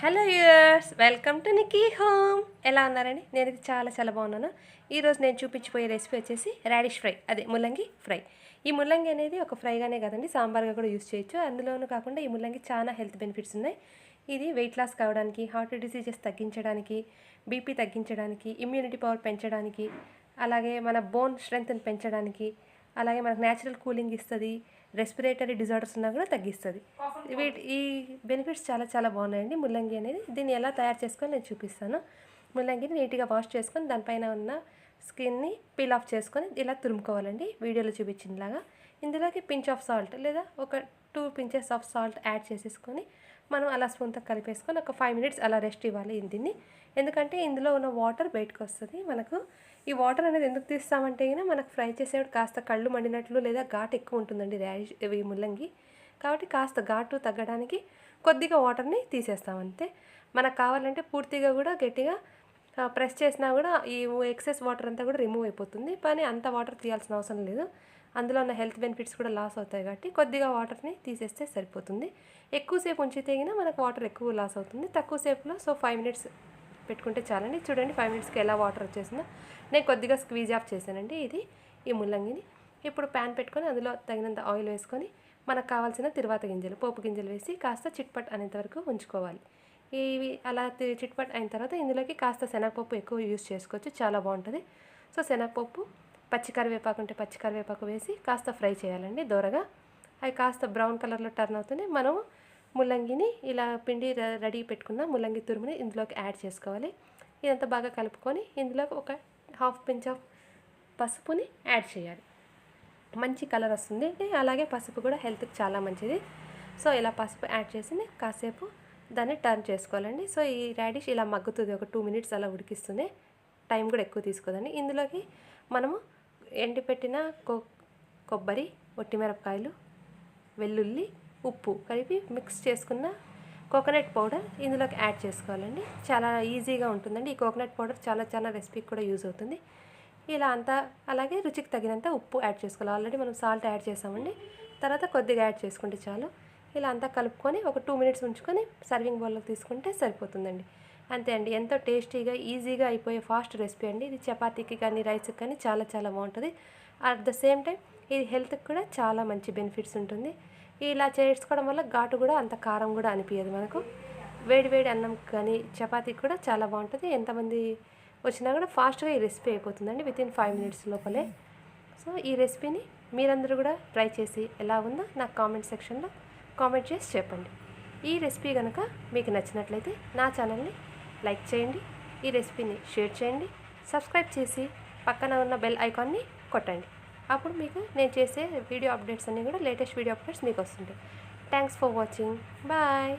Hello yours welcome to Niki home ఎలా ఉన్నారండి? నేను ఇది చాలా చాలా బాగున్నాను. ఈరోజు నేను చూపించిపోయే రెసిపీ వచ్చేసి రాడిష్ ఫ్రై అదే ముల్లంగి ఫ్రై ఈ ముల్లంగి అనేది ఒక ఫ్రైగానే కదండి సాంబార్గా కూడా యూస్ చేయొచ్చు. అందులోనూ కాకుండా ఈ ముల్లంగి చాలా హెల్త్ బెనిఫిట్స్ ఉన్నాయి. ఇది వెయిట్ లాస్ కావడానికి హార్ట్ డిసీజెస్ తగ్గించడానికి బీపీ తగ్గించడానికి ఇమ్యూనిటీ పవర్ పెంచడానికి అలాగే మన బోన్ స్ట్రెంగ్త్ని పెంచడానికి అలాగే మనకు న్యాచురల్ కూలింగ్ ఇస్తుంది రెస్పిరేటరీ డిజార్డర్స్ ఉన్నా కూడా తగ్గిస్తుంది. వీటి ఈ బెనిఫిట్స్ చాలా చాలా బాగున్నాయండి. ముల్లంగి అనేది దీన్ని ఎలా తయారు చేసుకొని నేను చూపిస్తాను. ముల్లంగిని నీట్గా వాష్ చేసుకొని దానిపైన ఉన్న స్కిన్ని పీల్ ఆఫ్ చేసుకొని ఇలా తురుముకోవాలండి. వీడియోలో చూపించినలాగా. ఇందులోకి పించ్ ఆఫ్ సాల్ట్ లేదా ఒక two pinches of salt add చేసేసుకొని మనం అలా స్పూన్తో కలిపేసుకొని ఒక ఫైవ్ మినిట్స్ అలా రెస్ట్ ఇవ్వాలి దీన్ని ఎందుకంటే ఇందులో ఉన్న వాటర్ బయటకు వస్తుంది. మనకు ఈ వాటర్ అనేది ఎందుకు తీస్తామంటే అయినా మనకు ఫ్రై చేసేవాడు కాస్త కళ్ళు మండినట్లు లేదా ఘాటు ఎక్కువ ఉంటుందండి ర్యాష్ ఈ ముల్లంగి. కాబట్టి కాస్త ఘాటు తగ్గడానికి కొద్దిగా వాటర్ని తీసేస్తాం అంతే. మనకు కావాలంటే పూర్తిగా కూడా గట్టిగా ప్రెస్ చేసినా కూడా ఈ ఎక్సెస్ వాటర్ అంతా కూడా రిమూవ్ అయిపోతుంది. కానీ అంత వాటర్ తీయాల్సిన అవసరం లేదు. అందులో ఉన్న హెల్త్ బెనిఫిట్స్ కూడా లాస్ అవుతాయి కాబట్టి కొద్దిగా వాటర్ని తీసేస్తే సరిపోతుంది. ఎక్కువసేపు ఉంచితే అయినా మనకు వాటర్ ఎక్కువ లాస్ అవుతుంది. తక్కువ సేపులో సో ఫైవ్ మినిట్స్ పెట్టుకుంటే చాలండి. చూడండి ఫైవ్ మినిట్స్కి ఎలా వాటర్ వచ్చేసిందో. నేను కొద్దిగా స్క్వీజ్ ఆఫ్ చేశానండి ఇది ఈ ముల్లంగిని. ఇప్పుడు ప్యాన్ పెట్టుకొని అందులో తగినంత ఆయిల్ వేసుకొని మనకు కావాల్సిన తిరువాత గింజలు పోపు గింజలు వేసి కాస్త చిట్పట్ అనేంత వరకు ఉంచుకోవాలి. ఇవి అలా తి- చిట్పట్ అయిన తర్వాత ఇందులోకి కాస్త శనగపప్పు ఎక్కువ యూస్ చేసుకోవచ్చు. చాలా బాగుంటుంది. సో శనగపప్పు పచ్చి కరివేపాకు ఉంటే పచ్చి కరివేపాకు వేసి కాస్త ఫ్రై చేయాలండి దోరగా. అవి కాస్త బ్రౌన్ కలర్లో టర్న్ అవుతుంది. మనం ముల్లంగిని ఇలా పిండి రెడీ పెట్టుకున్న ముల్లంగి తురుముని ఇందులోకి యాడ్ చేసుకోవాలి. ఇదంతా బాగా కలుపుకొని ఇందులోకి ఒక హాఫ్ పించ్ ఆఫ్ పసుపుని యాడ్ చేయాలి. మంచి కలర్ వస్తుంది. అలాగే పసుపు కూడా హెల్త్కి చాలా మంచిది. సో ఇలా పసుపు యాడ్ చేసి కాసేపు దాన్ని టర్న్ చేసుకోవాలండి. సో ఈ రాడిష్ ఇలా మగ్గుతుంది. ఒక టూ మినిట్స్ అలా ఉడికిస్తుంది. టైం కూడా ఎక్కువ తీసుకోదండి. ఇందులోకి మనము ఎండిపెట్టిన కొ కొబ్బరి ఒట్టిమిరపకాయలు వెల్లుల్లి ఉప్పు కలిపి మిక్స్ చేసుకున్న కోకోనట్ పౌడర్ ఇందులోకి యాడ్ చేసుకోవాలండి. చాలా ఈజీగా ఉంటుందండి. ఈ కోకోనట్ పౌడర్ చాలా చాలా రెసిపీకి కూడా యూజ్ అవుతుంది. ఇలా అంతా అలాగే రుచికి తగినంత ఉప్పు యాడ్ చేసుకోవాలి. ఆల్రెడీ మనం సాల్ట్ యాడ్ చేసామండి. తర్వాత కొద్దిగా యాడ్ చేసుకుంటే చాలు. ఇలా అంతా కలుపుకొని ఒక టూ మినిట్స్ ఉంచుకొని సర్వింగ్ బౌల్లోకి తీసుకుంటే సరిపోతుందండి. అంతే అండి. ఎంతో టేస్టీగా ఈజీగా అయిపోయే ఫాస్ట్ రెసిపీ అండి. ఇది చపాతీకి కానీ రైస్కి కానీ చాలా చాలా బాగుంటుంది. అట్ ద సేమ్ టైం ఇది హెల్త్కి కూడా చాలా మంచి బెనిఫిట్స్ ఉంటుంది. ఇలా చేసుకోవడం వల్ల ఘాటు కూడా అంత కారం కూడా అనిపించదు మనకు. వేడి వేడి అన్నం కానీ చపాతీకి కూడా చాలా బాగుంటుంది. ఎంతమంది వచ్చినా కూడా ఫాస్ట్గా ఈ రెసిపీ అయిపోతుందండి విత్ ఇన్ ఫైవ్ మినిట్స్ లోపలే. సో ఈ రెసిపీని మీరందరూ కూడా ట్రై చేసి ఎలా ఉందో నాకు కామెంట్ సెక్షన్లో కామెంట్ చేసి చెప్పండి. ఈ రెసిపీ కనుక మీకు నచ్చినట్లయితే నా ఛానల్ని లైక్ చేయండి ఈ రెసిపీని షేర్ చేయండి సబ్స్క్రైబ్ చేసి పక్కన ఉన్న బెల్ ఐకాన్ని కొట్టండి. అప్పుడు మీకు నేను చేసే వీడియో అప్డేట్స్ అన్నీ కూడా లేటెస్ట్ వీడియో అప్డేట్స్ మీకు వస్తుంటాయి. Thanks for watching. బాయ్.